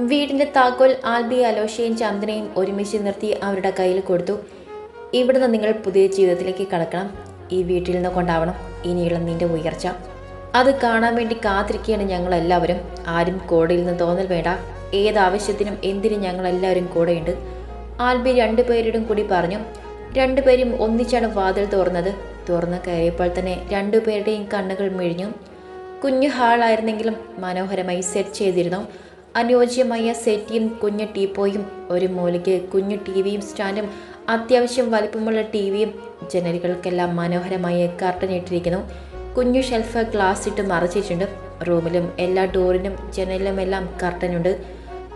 വീടിന്റെ താക്കോൽ ആൽബി അലോഷയും ചന്ദനയും ഒരുമിച്ച് നിർത്തി അവരുടെ കയ്യിൽ കൊടുത്തു. ഇവിടുന്ന് നിങ്ങൾ പുതിയ ജീവിതത്തിലേക്ക് കടക്കണം. ഈ വീട്ടിൽ നിന്ന് കൊണ്ടാവണം ഇനിയുള്ള നിന്റെ ഉയർച്ച. അത് കാണാൻ വേണ്ടി കാത്തിരിക്കുകയാണ് ഞങ്ങളെല്ലാവരും. ആരും കോടയിൽ നിന്ന് തോന്നൽ വേണ്ട. ഏതാവശ്യത്തിനും എന്തിനും ഞങ്ങളെല്ലാവരും കൂടെയുണ്ട്. ആൽബി രണ്ടുപേരോടും കൂടി പറഞ്ഞു രണ്ടുപേരും ഒന്നിച്ചാണ് വാതിൽ തുറന്നത്. തുറന്ന് കയറിയപ്പോൾ തന്നെ രണ്ടുപേരുടെയും കണ്ണുകൾ മിഴിഞ്ഞു. കുഞ്ഞു ഹാളായിരുന്നെങ്കിലും മനോഹരമായി സെറ്റ് ചെയ്തിരുന്നു. അനുയോജ്യമായ സെറ്റിയും കുഞ്ഞു ടീപ്പോയും ഒരു മൂലയ്ക്ക് കുഞ്ഞു ടി വിയും സ്റ്റാൻഡും അത്യാവശ്യം വലിപ്പമുള്ള ടി വിയും ജനലുകൾക്കെല്ലാം മനോഹരമായ കർട്ടൻ ഇട്ടിരിക്കുന്നു. കുഞ്ഞു ഷെൽഫ് ഗ്ലാസ് ഇട്ട് മറച്ചിട്ടുണ്ട്. റൂമിലും എല്ലാ ഡോറിനും ജനലിലും ജനലിലുമെല്ലാം കർട്ടനുണ്ട്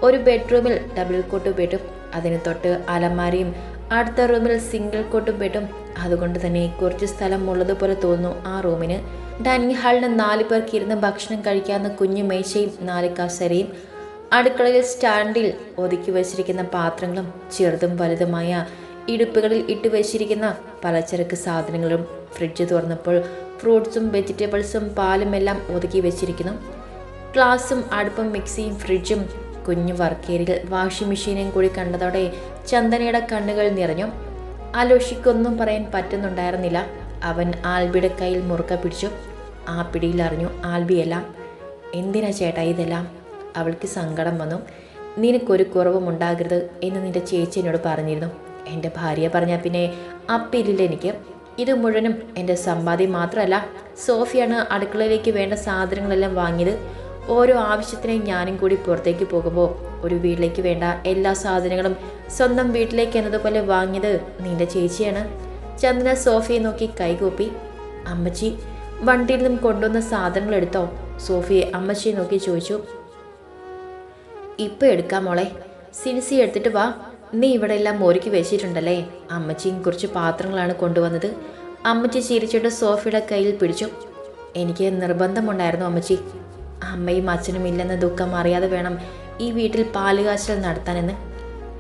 ഒരു ബെഡ്റൂമിൽ ഡബിൾ കോട്ട് ബെഡും അതിന് തൊട്ട് അലമാരയും അടുത്ത റൂമിൽ സിംഗിൾ കോട്ടും ബെഡും അതുകൊണ്ട് തന്നെ കുറച്ച് സ്ഥലം ഉള്ളതുപോലെ തോന്നുന്നു ആ റൂമിന്. ഡൈനിങ് ഹാളിന് നാല് പേർക്ക് ഇരുന്ന് ഭക്ഷണം കഴിക്കാവുന്ന കുഞ്ഞു മേശയും നാല് കസേരയും അടുക്കളയിൽ സ്റ്റാൻഡിൽ ഒതുക്കി വച്ചിരിക്കുന്ന പാത്രങ്ങളും ചെറുതും വലുതുമായ ഇടുപ്പുകളിൽ ഇട്ട് വച്ചിരിക്കുന്ന പലചരക്ക് സാധനങ്ങളും ഫ്രിഡ്ജ് തുറന്നപ്പോൾ ഫ്രൂട്ട്സും വെജിറ്റബിൾസും പാലും എല്ലാം ഒതുക്കി വെച്ചിരിക്കുന്നു. ഗ്ലാസും അടുപ്പും മിക്സിയും ഫ്രിഡ്ജും കുഞ്ഞു വർക്കേരിയിൽ വാഷിംഗ് മെഷീനും കൂടി കണ്ടതോടെ ചന്ദനയുടെ കണ്ണുകൾ നിറഞ്ഞു. അലോഷിക്കൊന്നും പറയാൻ പറ്റുന്നുണ്ടായിരുന്നില്ല. അവൻ ആൽബിയുടെ കയ്യിൽ മുറുക്ക പിടിച്ചു. ആ പിടിയിൽ അറിഞ്ഞു ആൽബിയെല്ലാം എന്തിനാ ചേട്ടാ ഇതെല്ലാം? അവൾക്ക് സങ്കടം വന്നു. നിനക്കൊരു കുറവും ഉണ്ടാകരുത് എന്ന് നിന്റെ ചേച്ചി എന്നോട് പറഞ്ഞിരുന്നു. എന്റെ ഭാര്യ പറഞ്ഞാൽ പിന്നെ അപ്പില്ലില്ല എനിക്ക്. ഇത് മുഴുവനും എന്റെ സമ്പാദ്യം മാത്രമല്ല. സോഫിയാണ് അടുക്കളയിലേക്ക് വേണ്ട സാധനങ്ങളെല്ലാം വാങ്ങിയത്. ഓരോ ആവശ്യത്തിനായി ഞാനും കൂടി പുറത്തേക്ക് പോകുമ്പോൾ ഒരു വീട്ടിലേക്ക് വേണ്ട എല്ലാ സാധനങ്ങളും സ്വന്തം വീട്ടിലേക്ക് എന്നതുപോലെ വാങ്ങിയത് നിന്റെ ചേച്ചിയാണ്. ചന്ദ്ര സോഫിയെ നോക്കി കൈകൂപ്പി. അമ്മച്ചി വണ്ടിയിൽ നിന്നും കൊണ്ടുവന്ന സാധനങ്ങൾ എടുത്തോ? സോഫിയെ അമ്മച്ചിയെ നോക്കി ചോദിച്ചു. ഇപ്പൊ എടുക്കാം മോളെ. സിൻസി എടുത്തിട്ട് വാ. നീ ഇവിടെ എല്ലാം ഒരുക്കി വെച്ചിട്ടുണ്ടല്ലേ? അമ്മച്ചിയും കുറച്ച് പാത്രങ്ങളാണ് കൊണ്ടുവന്നത്. അമ്മച്ചി ചിരിച്ചിട്ട് സോഫിയുടെ കയ്യിൽ പിടിച്ചു. എനിക്ക് നിർബന്ധമുണ്ടായിരുന്നു അമ്മച്ചി. അമ്മയും അച്ഛനും ഇല്ലെന്ന ദുഃഖം അറിയാതെ വേണം ഈ വീട്ടിൽ പാലുകാച്ചൽ നടത്താനെന്ന്.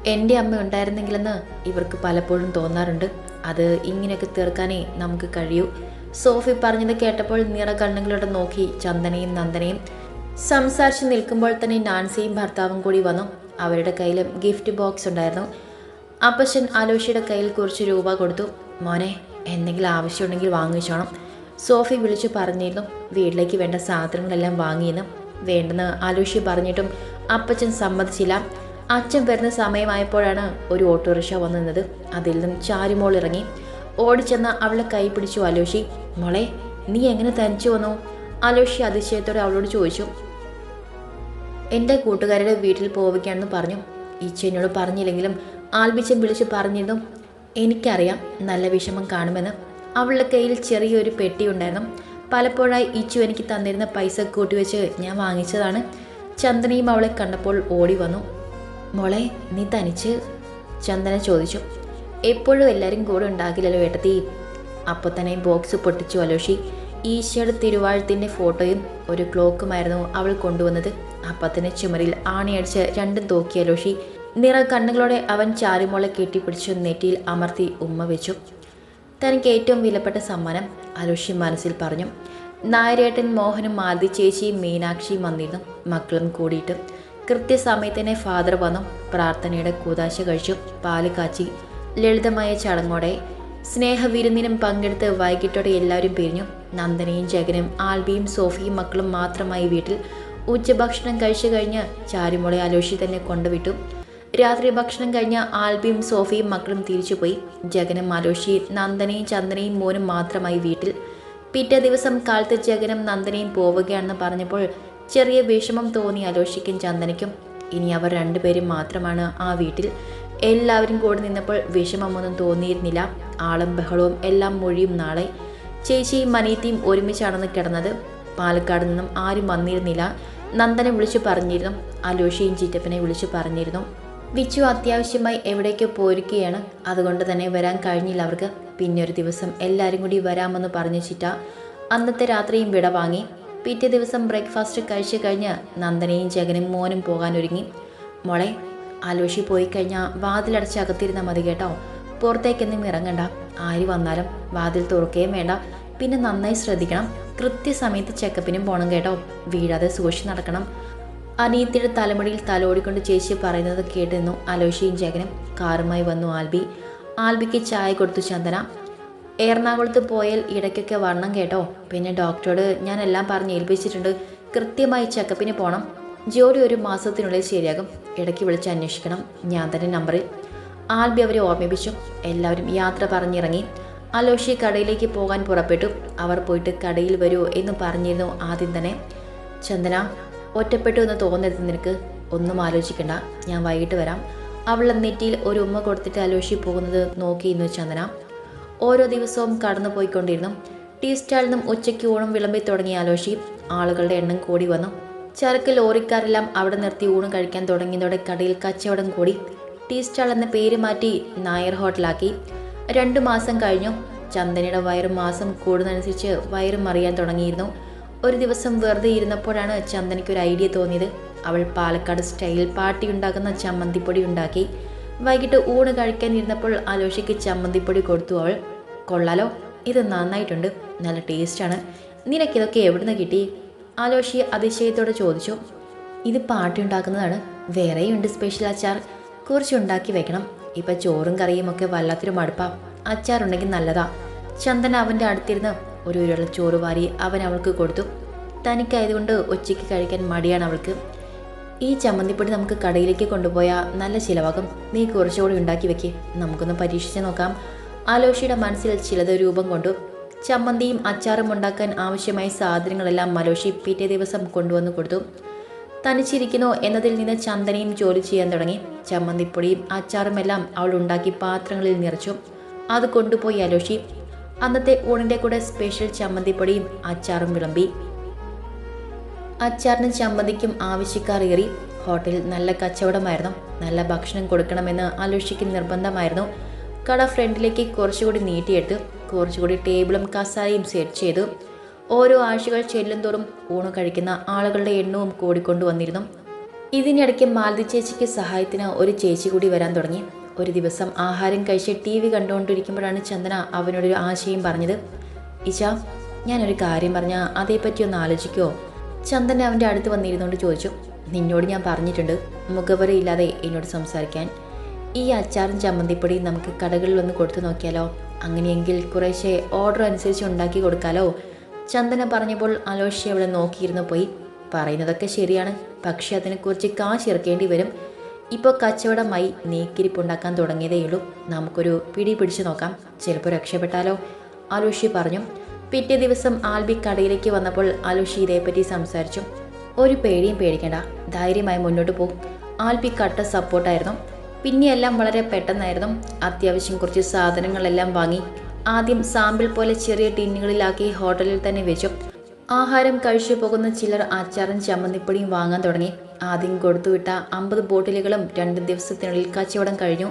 എന്റെ അമ്മ ഉണ്ടായിരുന്നെങ്കിലെന്ന് ഇവർക്ക് പലപ്പോഴും തോന്നാറുണ്ട്. അത് ഇങ്ങനെയൊക്കെ തീർക്കാനേ നമുക്ക് കഴിയൂ. സോഫി പറഞ്ഞത് കേട്ടപ്പോൾ നിറ കണ്ണുകളോടെ നോക്കി ചന്ദനയും നന്ദനയും സംസാരിച്ച് നിൽക്കുമ്പോൾ തന്നെ നാൻസിയും ഭർത്താവും കൂടി വന്നു. അവരുടെ കയ്യിലും ഗിഫ്റ്റ് ബോക്സ് ഉണ്ടായിരുന്നു. അപ്പച്ചൻ ആലോഷിയുടെ കയ്യിൽ കുറച്ച് രൂപ കൊടുത്തു. മോനെ എന്തെങ്കിലും ആവശ്യമുണ്ടെങ്കിൽ വാങ്ങിച്ചോണം. സോഫി വിളിച്ചു പറഞ്ഞിരുന്നു. വീട്ടിലേക്ക് വേണ്ട സാധനങ്ങളെല്ലാം വാങ്ങിയെന്ന്. വേണ്ടെന്ന് ആലോഷി പറഞ്ഞിട്ടും അപ്പച്ചൻ സമ്മതിച്ചില്ല. അച്ഛൻ വരുന്ന സമയമായപ്പോഴാണ് ഒരു ഓട്ടോറിക്ഷ വന്നു നിന്നത് അതിൽ നിന്നും ചാരുമോൾ ഇറങ്ങി. ഓടിച്ചെന്ന് അവളെ കൈ പിടിച്ചു. അലോഷി മോളെ നീ എങ്ങനെ തനിച്ചു വന്നു? അലോഷി അതിശയത്തോടെ അവളോട് ചോദിച്ചു. എന്റെ കൂട്ടുകാരുടെ വീട്ടിൽ പോവുകയാണെന്ന് പറഞ്ഞു. ഈച്ച എന്നോട് പറഞ്ഞില്ലെങ്കിലും ആൽബിച്ചൻ വിളിച്ച് പറഞ്ഞിരുന്നു എനിക്കറിയാം നല്ല വിഷമം കാണുമെന്ന്. അവളുടെ കയ്യിൽ ചെറിയൊരു പെട്ടി ഉണ്ടായിരുന്നു. പലപ്പോഴായി ഈച്ചു എനിക്ക് തന്നിരുന്ന പൈസ കൂട്ടിവെച്ച് ഞാൻ വാങ്ങിച്ചതാണ്. ചന്ദനയും അവളെ കണ്ടപ്പോൾ ഓടി വന്നു. മോളെ നീ തനിച്ച്? ചന്ദന ചോദിച്ചു. എപ്പോഴും എല്ലാവരും കൂടെ ഉണ്ടാകില്ലല്ലോ ഏട്ടത്തി. അപ്പോൾ തന്നെ ബോക്സ് പൊട്ടിച്ചു അലോഷി. ഈശയുടെ തിരുവാഴത്തിന്റെ ഫോട്ടോയും ഒരു ക്ലോക്കുമായിരുന്നു അവൾ കൊണ്ടുവന്നത്. അപ്പത്തിന് ചുമരിൽ ആണിയടിച്ച് രണ്ടും തോക്കിയ ലോഷി നിറ കണ്ണുകളോടെ അവൻ ചാരുമോളെ കെട്ടിപ്പിടിച്ചു നെറ്റിയിൽ അമർത്തി ഉമ്മ വെച്ചു. തനിക്ക് ഏറ്റവും വിലപ്പെട്ട സമ്മാനം അലോഷി മനസ്സിൽ പറഞ്ഞു. നായരേട്ടൻ മോഹനും മാലതി ചേച്ചിയും മീനാക്ഷിയും വന്നിരുന്നു. മക്കളും കൂടിയിട്ട്. കൃത്യസമയത്തിനെ ഫാദർ വന്നു. പ്രാർത്ഥനയുടെ കൂതാശ കഴിച്ചു. പാൽ കാച്ചി. ലളിതമായ ചടങ്ങോടെ സ്നേഹവിരുന്നിനും പങ്കെടുത്ത് വൈകിട്ടോടെ എല്ലാവരും പിരിഞ്ഞു. നന്ദനയും ജഗനും ആൽബിയും സോഫിയും മക്കളും മാത്രമായി വീട്ടിൽ ഉച്ചഭക്ഷണം കഴിച്ചു കഴിഞ്ഞ് ചാരുമുളെ അലോഷി തന്നെ കൊണ്ടുവിട്ടു. രാത്രി ഭക്ഷണം കഴിഞ്ഞ് ആൽബിയും സോഫിയും മക്കളും തിരിച്ചുപോയി. ജഗനും അലോഷി നന്ദനയും ചന്ദനയും മോനും മാത്രമായി വീട്ടിൽ. പിറ്റേ ദിവസം കാലത്ത് ജഗനും നന്ദനയും പോവുകയാണെന്ന് പറഞ്ഞപ്പോൾ ചെറിയ വിഷമം തോന്നി അലോഷിക്കും ചന്ദനയ്ക്കും. ഇനി അവർ രണ്ടുപേരും മാത്രമാണ് ആ വീട്ടിൽ. എല്ലാവരും കൂടെ നിന്നപ്പോൾ വിഷമമൊന്നും തോന്നിയിരുന്നില്ല. ആളും ബഹളവും എല്ലാം മൊഴിയും നാളെ. ചേച്ചിയും മനീത്തിയും ഒരുമിച്ചാണെന്ന് കിടന്നത്. പാലക്കാട് നിന്നും ആരും വന്നിരുന്നില്ല. നന്ദനെ വിളിച്ചു പറഞ്ഞിരുന്നു. അലോഷിയും ചിറ്റപ്പനെ വിളിച്ചു പറഞ്ഞിരുന്നു. വിച്ചു അത്യാവശ്യമായി എവിടേക്കോ പോയിരിക്കുകയാണ്. അതുകൊണ്ട് തന്നെ വരാൻ കഴിഞ്ഞില്ല അവർക്ക്. പിന്നെ ഒരു ദിവസം എല്ലാവരും കൂടി വരാമെന്ന് പറഞ്ഞു ചിറ്റ. അന്നത്തെ രാത്രിയും വിട വാങ്ങി. പിറ്റേ ദിവസം ബ്രേക്ക്ഫാസ്റ്റ് കഴിച്ചു കഴിഞ്ഞ് നന്ദനയും ജഗനും മോനും പോകാൻ ഒരുങ്ങി മോളെ ആലോഷി പോയി കഴിഞ്ഞാൽ വാതിലടച്ച് അകത്തിരുന്നാൽ മതി കേട്ടോ. പുറത്തേക്കൊന്നും ഇറങ്ങണ്ട. ആര് വന്നാലും വാതിൽ തുറക്കുകയും വേണ്ട. പിന്നെ നന്നായി ശ്രദ്ധിക്കണം. കൃത്യസമയത്ത് ചെക്കപ്പിനും പോകണം കേട്ടോ. വീഴാതെ സൂക്ഷിച്ച് നടക്കണം. അനിയത്തിയുടെ തലമുടിയിൽ തലോടിക്കൊണ്ട് ചേച്ചി പറയുന്നത് കേട്ടിരുന്നു അലോഷിയും ജഗനും. കാറുമായി വന്നു ആൽബി. ആൽബിക്ക് ചായ കൊടുത്തു ചന്ദന. എറണാകുളത്ത് പോയാൽ ഇടയ്ക്കൊക്കെ വരണം കേട്ടോ. പിന്നെ ഡോക്ടറോട് ഞാൻ എല്ലാം പറഞ്ഞ് ഏൽപ്പിച്ചിട്ടുണ്ട്. കൃത്യമായി ചെക്കപ്പിന് പോകണം ജോലി ഒരു മാസത്തിനുള്ളിൽ ശരിയാകും. ഇടയ്ക്ക് വിളിച്ച് അന്വേഷിക്കണം. ഞാൻ തന്നെ നമ്പറിൽ ആൽബി അവരെ ഓർമ്മിപ്പിച്ചു. എല്ലാവരും യാത്ര പറഞ്ഞിറങ്ങി. അലോഷി കടയിലേക്ക് പോകാൻ പുറപ്പെട്ടു. അവർ പോയിട്ട് കടയിൽ വരൂ എന്ന് പറഞ്ഞിരുന്നു ആദ്യം തന്നെ. ചന്ദന ഒറ്റപ്പെട്ടു എന്ന് തോന്നരുത് നിനക്ക്. ഒന്നും ആലോചിക്കണ്ട. ഞാൻ വൈകിട്ട് വരാം. അവളുടെ നെറ്റിയിൽ ഒരു ഉമ്മ കൊടുത്തിട്ട് അലോഷി പോകുന്നത് നോക്കിയിരുന്നു ചന്ദന. ഓരോ ദിവസവും കടന്നു പോയിക്കൊണ്ടിരുന്നു. ടീ സ്റ്റാളിൽ നിന്നും ഉച്ചയ്ക്ക് ഓണം വിളമ്പി തുടങ്ങിയ അലോഷി ആളുകളുടെ എണ്ണം കൂടി വന്നു. ചരക്ക് ലോറിക്കാരെല്ലാം അവിടെ നിർത്തി ഊണ് കഴിക്കാൻ തുടങ്ങിയതോടെ കടയിൽ കച്ചവടം കൂടി. ടീ സ്റ്റാൾ എന്ന പേര് മാറ്റി നായർ ഹോട്ടലാക്കി. രണ്ടു മാസം കഴിഞ്ഞു. ചന്ദനയുടെ വയറ് മാസം കൂടുന്നതനുസരിച്ച് വയറും അറിയാൻ തുടങ്ങിയിരുന്നു. ഒരു ദിവസം വെറുതെ ഇരുന്നപ്പോഴാണ് ചന്ദനയ്ക്ക് ഒരു ഐഡിയ തോന്നിയത്. അവൾ പാലക്കാട് സ്റ്റൈലിൽ പാട്ടി ഉണ്ടാക്കുന്ന ചമ്മന്തിപ്പൊടി ഉണ്ടാക്കി. വൈകിട്ട് ഊണ് കഴിക്കാൻ ഇരുന്നപ്പോൾ അലോഷയ്ക്ക് ചമ്മന്തിപ്പൊടി കൊടുത്തു അവൾ. കൊള്ളാലോ ഇത് നന്നായിട്ടുണ്ട്. നല്ല ടേസ്റ്റാണ്. നിനക്കിതൊക്കെ എവിടുന്ന് കിട്ടി? ആലോഷി അതിശയത്തോടെ ചോദിച്ചു ഇത് പാട്ടി ഉണ്ടാക്കുന്നതാണ് വേറെയുണ്ട് സ്പെഷ്യൽ അച്ചാർ. കുറച്ച് ഉണ്ടാക്കി വെക്കണം. ഇപ്പം ചോറും കറിയും ഒക്കെ വല്ലാത്തൊരു മടുപ്പാ. അച്ചാറുണ്ടെങ്കിൽ നല്ലതാ. ചന്ദൻ അവന്റെ അടുത്തിരുന്ന് ഒരു ഉരുള ചോറ് വാരി അവൻ അവൾക്ക് കൊടുത്തു. തനിക്കായതുകൊണ്ട് ഉച്ചയ്ക്ക് കഴിക്കാൻ മടിയാണ് അവൾക്ക്. ഈ ചമ്മന്തിപ്പൊടി നമുക്ക് കടയിലേക്ക് കൊണ്ടുപോയാൽ നല്ല ചിലവാകും. നീ കുറച്ചുകൂടി ഉണ്ടാക്കി വെക്കേ. നമുക്കൊന്ന് പരീക്ഷിച്ച് നോക്കാം. ആലോഷിയുടെ മനസ്സിൽ ചിലത് രൂപം കൊണ്ടു. ചമ്മന്തിയും അച്ചാറും ഉണ്ടാക്കാൻ ആവശ്യമായ സാധനങ്ങളെല്ലാം മലോഷി പിറ്റേ ദിവസം കൊണ്ടുവന്നു കൊടുത്തു. തനിച്ചിരിക്കുന്നു എന്നതിൽ നിന്ന് ചന്ദനയും ജോലി ചെയ്യാൻ തുടങ്ങി. ചമ്മന്തിപ്പൊടിയും അച്ചാറുമെല്ലാം അവൾ ഉണ്ടാക്കി പാത്രങ്ങളിൽ നിറച്ചു. അത് കൊണ്ടുപോയി അലോഷി. അന്നത്തെ ഊണിന്റെ കൂടെ സ്പെഷ്യൽ ചമ്മന്തിപ്പൊടിയും അച്ചാറും വിളമ്പി. അച്ചാറിനും ചമ്മന്തിക്കും ആവശ്യക്കാർ ഏറി. ഹോട്ടലിൽ നല്ല കച്ചവടമായിരുന്നു. നല്ല ഭക്ഷണം കൊടുക്കണമെന്ന് അലോഷിക്ക് നിർബന്ധമായിരുന്നു. കട ഫ്രണ്ടിലേക്ക് കുറച്ചുകൂടി നീട്ടിയെടുത്ത് കുറച്ചുകൂടി ടേബിളും കസാരയും സെറ്റ് ചെയ്തു. ഓരോ ആഴ്ചകൾ ചെല്ലും തോറും ഊണ് കഴിക്കുന്ന ആളുകളുടെ എണ്ണവും കൂടിക്കൊണ്ടു വന്നിരുന്നു ഇതിനിടയ്ക്ക് മാലതി ചേച്ചിക്ക് സഹായത്തിന് ഒരു ചേച്ചി കൂടി വരാൻ തുടങ്ങി. ഒരു ദിവസം ആഹാരം കഴിച്ച് ടി വി കണ്ടുകൊണ്ടിരിക്കുമ്പോഴാണ് ചന്ദന അവനോടൊരു ആശയം പറഞ്ഞത്. ഇച്ച ഞാനൊരു കാര്യം പറഞ്ഞാൽ അതേപ്പറ്റി ഒന്ന് ആലോചിക്കുമോ ചന്ദന അവന്റെ അടുത്ത് വന്നിരുന്നുകൊണ്ട് ചോദിച്ചു. നിന്നോട് ഞാൻ പറഞ്ഞിട്ടുണ്ട്. മുഖവരയില്ലാതെ എന്നോട് സംസാരിക്കാൻ. ഈ അച്ചാറും ചമ്മന്തിപ്പൊടിയും നമുക്ക് കടകളിൽ ഒന്ന് കൊടുത്തു നോക്കിയാലോ? അങ്ങനെയെങ്കിൽ കുറേശ്ശെ ഓർഡർ അനുസരിച്ച് ഉണ്ടാക്കി കൊടുക്കാലോ? ചന്ദന പറഞ്ഞപ്പോൾ അലോഷി അവളെ നോക്കിയിരുന്നു പോയി. പറയുന്നതൊക്കെ ശരിയാണ്. പക്ഷെ അതിനെക്കുറിച്ച് കാശ് ഇറക്കേണ്ടി വരും. ഇപ്പോൾ കച്ചവടമായി നീക്കിരിപ്പുണ്ടാക്കാൻ തുടങ്ങിയതേയുള്ളൂ നമുക്കൊരു പിടി പിടിച്ചു നോക്കാം. ചിലപ്പോൾ രക്ഷപ്പെട്ടാലോ? അലോഷി പറഞ്ഞു. പിറ്റേ ദിവസം ആൽബി കടയിലേക്ക് വന്നപ്പോൾ അലുഷി ഇതേപ്പറ്റി സംസാരിച്ചു. ഒരു പേടിയും പേടിക്കേണ്ട. ധൈര്യമായി മുന്നോട്ട് പോകും ആൽബി കട്ട സപ്പോർട്ടായിരുന്നു. പിന്നെയെല്ലാം വളരെ പെട്ടെന്നായിരുന്നു. അത്യാവശ്യം കുറച്ച് സാധനങ്ങളെല്ലാം വാങ്ങി. ആദ്യം സാമ്പിൾ പോലെ ചെറിയ ടിന്നുകളിലാക്കി ഹോട്ടലിൽ തന്നെ വെച്ചു. ആഹാരം കഴിച്ചു പോകുന്ന ചിലർ അച്ചാറും ചമ്മന്തിപ്പൊടിയും വാങ്ങാൻ തുടങ്ങി. ആദ്യം കൊടുത്തുവിട്ട അമ്പത് ബോട്ടിലുകളും രണ്ട് ദിവസത്തിനുള്ളിൽ കച്ചവടം കഴിഞ്ഞു.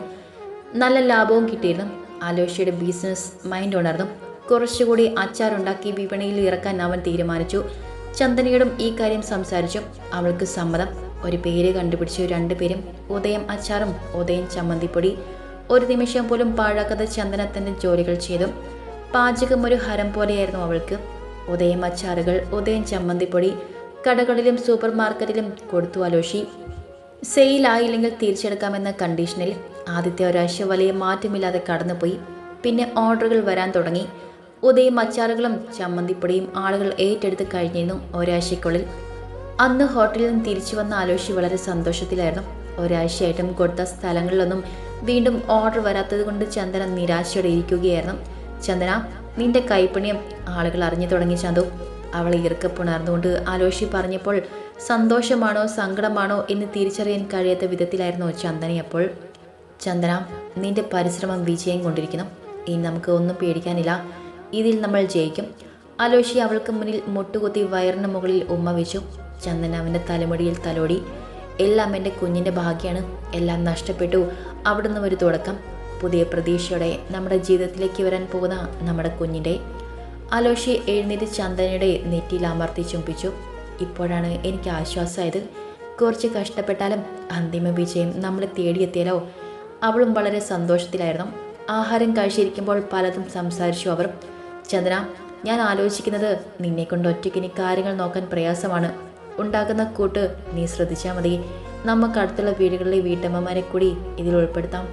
നല്ല ലാഭവും കിട്ടിയിരുന്നു. ആലോഷയുടെ ബിസിനസ് മൈൻഡ് ഉണർന്നു. കുറച്ചുകൂടി അച്ചാറുണ്ടാക്കി വിപണിയിൽ ഇറക്കാൻ അവൻ തീരുമാനിച്ചു. ചന്ദനയോടും ഈ കാര്യം സംസാരിച്ചു. അവൾക്ക് സമ്മതം. ഒരു പേര് കണ്ടുപിടിച്ചു രണ്ടുപേരും ഉദയം അച്ചാറും ഉദയം ചമ്മന്തിപ്പൊടി. ഒരു നിമിഷം പോലും പാഴാക്കാതെ ചന്ദന തന്റെ ജോലികൾ ചെയ്തു. പാചകം ഒരു ഹരം പോലെയായിരുന്നു അവൾക്ക്. ഉദയം അച്ചാറുകൾ ഉദയം ചമ്മന്തിപ്പൊടി കടകളിലും സൂപ്പർ മാർക്കറ്റിലും കൊടുത്തു അലോഷി. സെയിലായില്ലെങ്കിൽ തിരിച്ചെടുക്കാമെന്ന കണ്ടീഷനിൽ ആദ്യത്തെ ഒരാഴ്ച വലിയ മാറ്റമില്ലാതെ കടന്നുപോയി. പിന്നെ ഓർഡറുകൾ വരാൻ തുടങ്ങി. ഉദയം അച്ചാറുകളും ചമ്മന്തിപ്പൊടിയും ആളുകൾ ഏറ്റെടുത്ത് കഴിഞ്ഞിരുന്നു ഒരാഴ്ചയ്ക്കുള്ളിൽ. അന്ന് ഹോട്ടലിൽ നിന്ന് തിരിച്ചു വന്ന ആലോഷി വളരെ സന്തോഷത്തിലായിരുന്നു. ഒരാഴ്ചയായിട്ടും കൊടുത്ത സ്ഥലങ്ങളിലൊന്നും വീണ്ടും ഓർഡർ വരാത്തത് കൊണ്ട് ചന്ദന നിരാശയോടെ ഇരിക്കുകയായിരുന്നു. ചന്ദന നിന്റെ കൈപ്പണിയും ആളുകൾ അറിഞ്ഞു തുടങ്ങി ചന്തു. അവൾ ഈർക്കപ്പുണർന്നുകൊണ്ട് ആലോഷി പറഞ്ഞപ്പോൾ സന്തോഷമാണോ സങ്കടമാണോ എന്ന് തിരിച്ചറിയാൻ കഴിയാത്ത വിധത്തിലായിരുന്നു ചന്ദന അപ്പോൾ. ചന്ദന നിന്റെ പരിശ്രമം വിജയം കൊണ്ടിരിക്കുന്നു. ഇനി നമുക്ക് ഒന്നും പേടിക്കാനില്ല. ഇതിൽ നമ്മൾ ജയിക്കും. അലോഷി അവൾക്ക് മുന്നിൽ മുട്ടുകുത്തി വയറിന് മുകളിൽ ഉമ്മ വെച്ചു. ചന്ദൻ അവന്റെ തലമുടിയിൽ തലോടി. എല്ലാം എന്റെ കുഞ്ഞിന്റെ ഭാഗ്യമാണ് എല്ലാം നഷ്ടപ്പെട്ടു. അവിടുന്ന് ഒരു തുടക്കം. പുതിയ പ്രതീക്ഷയോടെ നമ്മുടെ ജീവിതത്തിലേക്ക് വരാൻ പോകുന്ന നമ്മുടെ കുഞ്ഞിന്റെ അലോഷി എഴുന്നേറ്റ് ചന്ദനയുടെ നെറ്റിയിൽ അമർത്തി ചുംബിച്ചു. ഇപ്പോഴാണ് എനിക്ക് ആശ്വാസമായത്. കുറച്ച് കഷ്ടപ്പെട്ടാലും അന്തിമ വിജയം നമ്മൾ തേടിയെത്തിയാലോ? അവളും വളരെ സന്തോഷത്തിലായിരുന്നു. ആഹാരം കഴിച്ചിരിക്കുമ്പോൾ പലതും സംസാരിച്ചു അവർ. ചന്ദ്ര ഞാൻ ആലോചിക്കുന്നത് നിന്നെ കൊണ്ട് ഒറ്റയ്ക്ക് ഇനി കാര്യങ്ങൾ നോക്കാൻ പ്രയാസമാണ്. ഉണ്ടാക്കുന്ന കൂട്ട് നീ ശ്രദ്ധിച്ചാൽ മതി. നമുക്ക് അടുത്തുള്ള വീടുകളിലെ വീട്ടമ്മമാരെ കൂടി ഇതിൽ ഉൾപ്പെടുത്താം.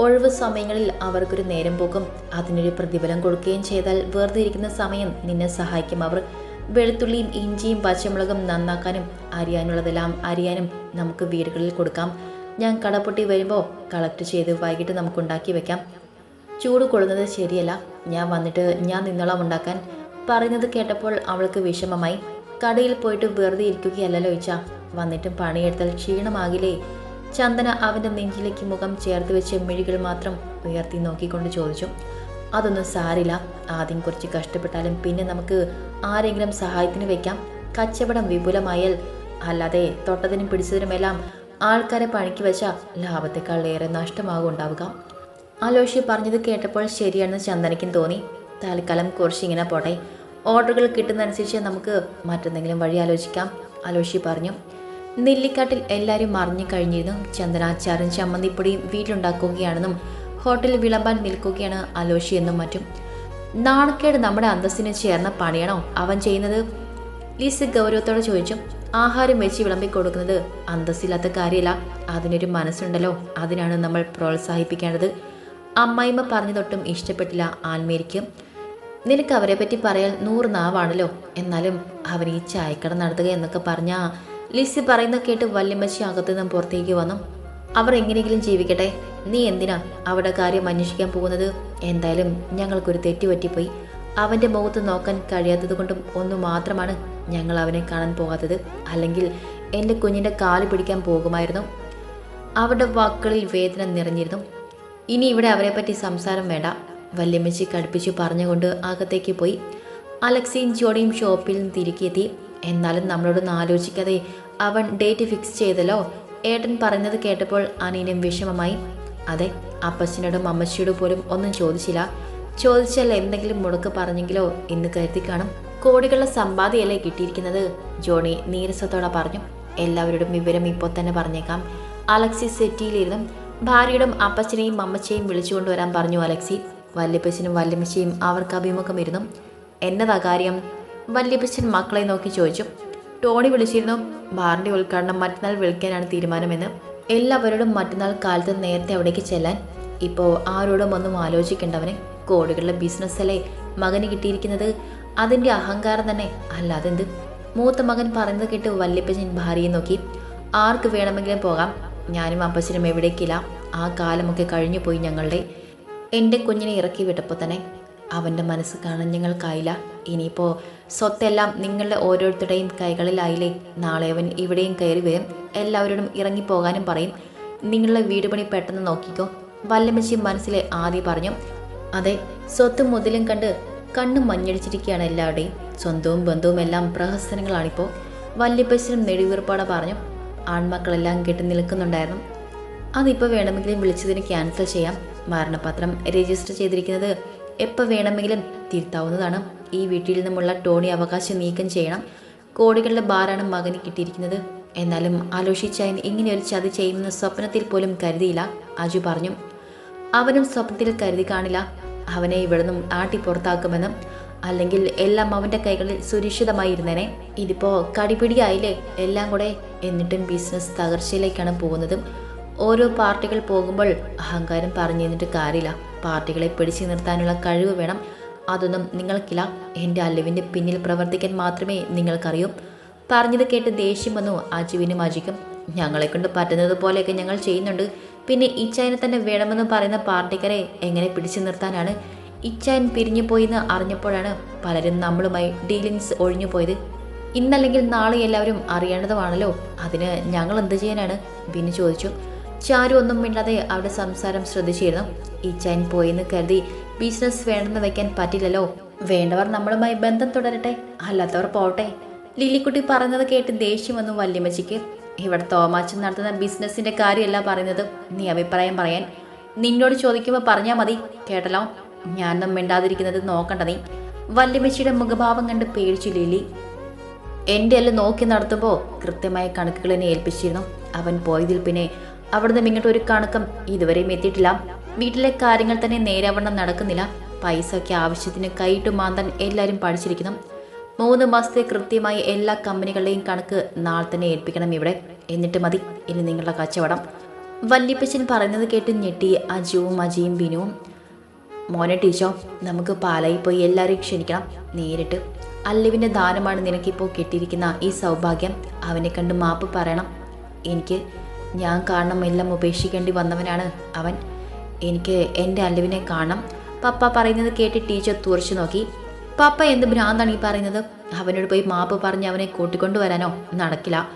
ഒഴിവ് സമയങ്ങളിൽ അവർക്കൊരു നേരം പോക്കും അതിനൊരു പ്രതിഫലം കൊടുക്കുകയും ചെയ്താൽ വെറുതെ ഇരിക്കുന്ന സമയം നിന്നെ സഹായിക്കും അവർ. വെളുത്തുള്ളിയും ഇഞ്ചിയും പച്ചമുളകും നന്നാക്കാനും അറിയാനുള്ളതെല്ലാം അറിയാനും നമുക്ക് വീടുകളിൽ കൊടുക്കാം. ഞാൻ കടപ്പൊട്ടി വരുമ്പോൾ കളക്ട് ചെയ്ത് വൈകിട്ട് നമുക്ക് ഉണ്ടാക്കി വെക്കാം. ചൂട് കൊള്ളുന്നത് ശരിയല്ല. ഞാൻ വന്നിട്ട് ഞാൻ നിന്നോളം ഉണ്ടാക്കാൻ പറയുന്നത് കേട്ടപ്പോൾ അവൾക്ക് വിഷമമായി. കടയിൽ പോയിട്ട് വെറുതെ ഇരിക്കുകയല്ലല്ലോ ഇച്ച വന്നിട്ടും പണിയെടുത്താൽ ക്ഷീണമാകില്ലേ? ചന്ദന അവന്റെ നെഞ്ചിലേക്ക് മുഖം ചേർത്ത് വെച്ച് മിഴികൾ മാത്രം ഉയർത്തി നോക്കിക്കൊണ്ട് ചോദിച്ചു. അതൊന്നും സാരില്ല. ആദ്യം കുറച്ച് കഷ്ടപ്പെട്ടാലും പിന്നെ നമുക്ക് ആരെങ്കിലും സഹായത്തിന് വെക്കാം. കച്ചവടം വിപുലമായാൽ അല്ലാതെ തൊട്ടതിനും പിടിച്ചതിനുമെല്ലാം ആൾക്കാരെ പണിക്ക് വെച്ചാൽ ലാഭത്തെക്കാൾ ഏറെ നഷ്ടമാകും ഉണ്ടാവുക. അലോഷി പറഞ്ഞത് കേട്ടപ്പോൾ ശരിയാണെന്ന് ചന്ദനയ്ക്കും തോന്നി. തൽക്കാലം കുറച്ച് ഇങ്ങനെ പോട്ടെ. ഓർഡറുകൾ കിട്ടുന്നതനുസരിച്ച് നമുക്ക് മറ്റെന്തെങ്കിലും വഴി ആലോചിക്കാം അലോഷി പറഞ്ഞു. നെല്ലിക്കാട്ടിൽ എല്ലാവരും മറിഞ്ഞു കഴിഞ്ഞിരുന്നു. ചന്ദന അച്ചാറും ചമ്മന്തിപ്പൊടിയും വീട്ടിലുണ്ടാക്കുകയാണെന്നും ഹോട്ടലിൽ വിളമ്പാൻ നിൽക്കുകയാണ് അലോഷി എന്നും മറ്റും. നാണക്കേട് നമ്മുടെ അന്തസ്സിന് ചേർന്ന പണിയാണോ അവൻ ചെയ്യുന്നത്? ലിസ് ഗൗരവത്തോടെ ചോദിച്ചു. ആഹാരം വെച്ച് വിളമ്പി കൊടുക്കുന്നത് അന്തസ്സില്ലാത്ത കാര്യമല്ല. അതിനൊരു മനസ്സുണ്ടല്ലോ. അതിനാണ് നമ്മൾ പ്രോത്സാഹിപ്പിക്കേണ്ടത്. അമ്മായിമ്മ പറഞ്ഞതൊട്ടും ഇഷ്ടപ്പെട്ടില്ല ആൻമേരിക്ക് നിനക്ക് അവരെ പറ്റി പറയാൻ നൂറ് നാവാണല്ലോ. എന്നാലും അവർ ഈ ചായക്കട നടത്തുക എന്നൊക്കെ പറഞ്ഞാൽ ലിസി പറയുന്ന കേട്ട് വല്യമ്മച്ചി അകത്തു നിന്നും പുറത്തേക്ക് വന്നു. അവർ എങ്ങനെയെങ്കിലും ജീവിക്കട്ടെ. നീ എന്തിനാ അവിടെ കാര്യം അന്വേഷിക്കാൻ പോകുന്നത്? എന്തായാലും ഞങ്ങൾക്കൊരു തെറ്റ് പറ്റിപ്പോയി. അവന്റെ മുഖത്ത് നോക്കാൻ കഴിയാത്തത് കൊണ്ടും ഒന്നു മാത്രമാണ് ഞങ്ങൾ അവനെ കാണാൻ പോകാത്തത്. അല്ലെങ്കിൽ എന്റെ കുഞ്ഞിന്റെ കാൽ പിടിക്കാൻ പോകുമായിരുന്നു. അവരുടെ വാക്കുകളിൽ വേദന നിറഞ്ഞിരുന്നു. ഇനി ഇവിടെ അവരെ പറ്റി സംസാരം വേണ്ട. വല്യമ്മച്ചി കടുപ്പിച്ചു പറഞ്ഞുകൊണ്ട് അകത്തേക്ക് പോയി. അലക്സിയും ജോഡിയും ഷോപ്പിൽ നിന്ന് തിരികെത്തി എന്നാലും നമ്മളോടൊന്നും ആലോചിക്കാതെ അവൻ ഡേറ്റ് ഫിക്സ് ചെയ്തല്ലോ. ഏട്ടൻ പറയുന്നത് കേട്ടപ്പോൾ അനീനും വിഷമമായി. അതെ അപ്പച്ചനോടും അമ്മച്ചിയോടും പോലും ഒന്നും ചോദിച്ചില്ല. ചോദിച്ചാൽ എന്തെങ്കിലും മുടക്ക് പറഞ്ഞെങ്കിലോ എന്ന് കരുതി കാണും. കോടികളുടെ സമ്പാദ്യമല്ലേ കിട്ടിയിരിക്കുന്നത്? ജോണി നീരസത്തോടെ പറഞ്ഞു. എല്ലാവരോടും വിവരം ഇപ്പോൾ തന്നെ പറഞ്ഞേക്കാം. അലക്സി സെറ്റിയിലിരുന്നും. ഭാര്യയോടും അപ്പച്ചനെയും അമ്മച്ചയും വിളിച്ചുകൊണ്ടുവരാൻ പറഞ്ഞു അലക്സി. വല്യപ്പച്ചനും വല്യമ്മച്ചയും അവർക്ക് അഭിമുഖം ഇരുന്നു എന്നതാ കാര്യം? വല്യപ്പച്ചൻ മക്കളെ നോക്കി ചോദിച്ചു. ടോണി വിളിച്ചിരുന്നു. ബാറിന്റെ ഉദ്ഘാടനം മറ്റന്നാൾ വിളിക്കാനാണ് തീരുമാനമെന്ന്. എല്ലാവരോടും മറ്റന്നാൾ കാലത്ത് നേരത്തെ അവിടേക്ക് ചെല്ലാൻ. ഇപ്പോൾ ആരോടും ഒന്നും ആലോചിക്കേണ്ടവന് കോടികളുടെ ബിസിനസ്സല്ലേ? മകന് കിട്ടിയിരിക്കുന്നത് അതിന്റെ അഹങ്കാരം തന്നെ. അല്ലാതെന്ത്? മൂത്ത മകൻ പറയുന്നത് കേട്ട് വല്യപ്പച്ചൻ ഭാര്യയെ നോക്കി. ആർക്ക് വേണമെങ്കിലും പോകാം. ഞാനും അപ്പച്ചനും എവിടേക്കില്ല. ആ കാലമൊക്കെ കഴിഞ്ഞു പോയി ഞങ്ങളുടെ. എന്റെ കുഞ്ഞിനെ ഇറക്കി വിട്ടപ്പോൾ തന്നെ അവന്റെ മനസ്സ് കാണാൻ ഞങ്ങൾക്കായില്ല. ഇനിയിപ്പോൾ സ്വത്തെല്ലാം നിങ്ങളുടെ ഓരോരുത്തരുടെയും കൈകളിലായില്ലേ നാളെ അവൻ ഇവിടെയും കയറി വരും. എല്ലാവരോടും ഇറങ്ങിപ്പോകാനും പറയും. നിങ്ങളുടെ വീട് പണി പെട്ടെന്ന് നോക്കിക്കോ. വല്ലമ്മച്ചി മനസ്സിലെ ആദ്യം പറഞ്ഞു അതെ സ്വത്തും മുതലും കണ്ട് കണ്ണും മഞ്ഞടിച്ചിരിക്കുകയാണ് എല്ലാവരുടെയും. സ്വന്തവും ബന്ധവും എല്ലാം പ്രഹസനങ്ങളാണിപ്പോൾ വല്യപ്പച്ചനും നെടുവീർപ്പാടെ പറഞ്ഞു ആൺമക്കളെല്ലാം കെട്ടി നിൽക്കുന്നുണ്ടായിരുന്നു. അതിപ്പോൾ വേണമെങ്കിലും വിളിച്ചതിന് ക്യാൻസൽ ചെയ്യാം. മരണപത്രം രജിസ്റ്റർ ചെയ്തിരിക്കുന്നത് എപ്പോൾ വേണമെങ്കിലും തിരുത്താവുന്നതാണ്. ഈ വീട്ടിൽ നിന്നുമുള്ള ടോണി അവകാശം നീക്കം ചെയ്യണം. കോടികളുടെ ബാറാണ് മകന് കിട്ടിയിരിക്കുന്നത്. എന്നാലും ആലോചിച്ചായൻ ഇങ്ങനെ ഒരു ചതി ചെയ്യുമെന്ന് സ്വപ്നത്തിൽ പോലും കരുതിയില്ല അജു പറഞ്ഞു. അവനും സ്വപ്നത്തിൽ കരുതി കാണില്ല. അവനെ ഇവിടെ നിന്നും ആട്ടി പുറത്താക്കുമെന്നും അല്ലെങ്കിൽ എല്ലാം അവന്റെ കൈകളിൽ സുരക്ഷിതമായിരുന്നേനെ. ഇതിപ്പോൾ കടിപിടിയായില്ലേ? എല്ലാം കൂടെ എന്നിട്ടും ബിസിനസ് തകർച്ചയിലേക്കാണ് പോകുന്നതും. ഓരോ പാർട്ടികൾ പോകുമ്പോൾ അഹങ്കാരം പറഞ്ഞു നിന്നിട്ട് കാര്യമില്ല. പാർട്ടികളെ പിടിച്ചു നിർത്താനുള്ള കഴിവ് വേണം. അതൊന്നും നിങ്ങൾക്കില്ല. എന്റെ അല്ലുവിന്റെ പിന്നിൽ പ്രവർത്തിക്കാൻ മാത്രമേ നിങ്ങൾക്കറിയൂ. പറഞ്ഞത് കേട്ട് ദേഷ്യം വന്നു. അജുവിനും അജിക്കും ഞങ്ങളെ കൊണ്ട് പറ്റുന്നത് പോലെയൊക്കെ ഞങ്ങൾ ചെയ്യുന്നുണ്ട്. പിന്നെ ഇച്ചായനെ തന്നെ വേണമെന്ന് പറയുന്ന പാർട്ടിക്കാരെ എങ്ങനെ പിടിച്ചു നിർത്താനാണ്? ഇച്ചായൻ പിരിഞ്ഞു പോയെന്ന് അറിഞ്ഞപ്പോഴാണ് പലരും നമ്മളുമായി ഡീലിങ്സ് ഒഴിഞ്ഞു പോയത്. ഇന്നല്ലെങ്കിൽ നാളെ എല്ലാവരും അറിയേണ്ടതുമാണല്ലോ. അതിന് ഞങ്ങൾ എന്ത് ചെയ്യാനാണ്? ബിനു ചോദിച്ചു. ചാരു ഒന്നും മിണ്ടാതെ അവിടെ സംസാരം ശ്രദ്ധിച്ചിരുന്നു. ഇച്ചായൻ പോയെന്ന് കരുതി ബിസിനസ് വേണ്ടെന്ന് വെക്കാൻ പറ്റില്ലല്ലോ. വേണ്ടവർ നമ്മളുമായി ബന്ധം തുടരട്ടെ. അല്ലാത്തവർ പോട്ടെ ലില്ലിക്കുട്ടി പറഞ്ഞത് കേട്ട് ദേഷ്യം വന്നു വല്യമ്മച്ചിക്ക്. ഇവിടെ തോമാച്ചൻ നടത്തുന്ന ബിസിനസിന്റെ കാര്യമല്ല പറയുന്നത്. നീ അഭിപ്രായം പറയാൻ. നിന്നോട് ചോദിക്കുമ്പോൾ പറഞ്ഞാൽ മതി. കേട്ടല്ലോ. ഞാനൊന്നും മിണ്ടാതിരിക്കുന്നത് നോക്കണ്ട നീ. വല്യമ്മച്ചിയുടെ മുഖഭാവം കണ്ട് പേടിച്ചു ലീലി. എന്റെ എല്ലാം നോക്കി നടത്തുമ്പോൾ കൃത്യമായ കണക്കുകൾ എന്നെ ഏൽപ്പിച്ചിരുന്നു. അവൻ പോയതിൽ പിന്നെ അവിടുന്ന് ഇങ്ങോട്ട് ഒരു കണക്കം ഇതുവരെയും എത്തിയിട്ടില്ല. വീട്ടിലെ കാര്യങ്ങൾ തന്നെ നേരാവണ്ണം നടക്കുന്നില്ല. പൈസ ഒക്കെ ആവശ്യത്തിന് കൈയിട്ട് മാന്താൻ എല്ലാവരും പഠിച്ചിരിക്കുന്നു. മൂന്ന് മാസത്തെ കൃത്യമായി എല്ലാ കമ്പനികളുടെയും കണക്ക് നാളെ തന്നെ ഏൽപ്പിക്കണം ഇവിടെ. എന്നിട്ട് മതി ഇനി നിങ്ങളുടെ കച്ചവടം. വല്യപ്പച്ചൻ പറയുന്നത് കേട്ട് ഞെട്ടി അജുവും അജിയും ബിനുവും മോനെ ടീച്ചോ നമുക്ക് പാലായി പോയി എല്ലാവരെയും ക്ഷണിക്കണം. നേരിട്ട്. അല്ലുവിന്റെ ദാനമാണ് നിനക്കിപ്പോൾ കിട്ടിയിരിക്കുന്ന ഈ സൗഭാഗ്യം. അവനെ കണ്ട് മാപ്പ് പറയണം. എനിക്ക് ഞാൻ കാണണം എല്ലാം ഉപേക്ഷിക്കേണ്ടി വന്നവനാണ് അവൻ. എനിക്ക് എന്റെ അല്ലുവിനെ കാണണം. പപ്പ പറയുന്നത് കേട്ട് ടീച്ചർ തുറച്ചു നോക്കി. പപ്പ എന്ത് ഭ്രാന്താണ് ഈ പറയുന്നത്? അവനോട് പോയി മാപ്പ് പറഞ്ഞ് അവനെ കൂട്ടിക്കൊണ്ടുവരാനോ? നടക്കില്ല.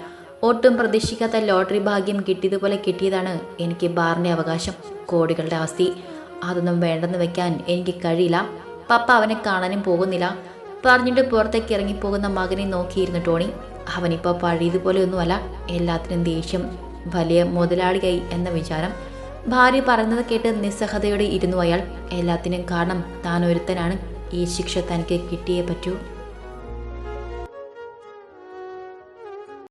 ഒട്ടും പ്രതീക്ഷിക്കാത്ത ലോട്ടറി ഭാഗ്യം കിട്ടിയതുപോലെ കിട്ടിയതാണ് എനിക്ക് ബാറിന്റെ അവകാശം. കോടികളുടെ ആസ്തി അതൊന്നും വേണ്ടെന്ന് വെക്കാൻ എനിക്ക് കഴിയില്ല. പപ്പ അവനെ കാണാനും പോകുന്നില്ല. പറഞ്ഞിട്ട് പുറത്തേക്ക് ഇറങ്ങിപ്പോകുന്ന മകനെ നോക്കിയിരുന്നു ടോണി. അവനിപ്പോൾ പഴയതുപോലെ ഒന്നുമല്ല എല്ലാത്തിനും ദേഷ്യം വലിയ മുതലാളിയായി എന്ന വിചാരം. ഭാര്യ പറയുന്നത് കേട്ട് നിസ്സഹതയോടെ ഇരുന്നു അയാൾ. എല്ലാത്തിനും കാരണം താൻ ഒരുത്തനാണ്. ഈ ശിക്ഷ തനിക്ക് കിട്ടിയേ പറ്റൂ.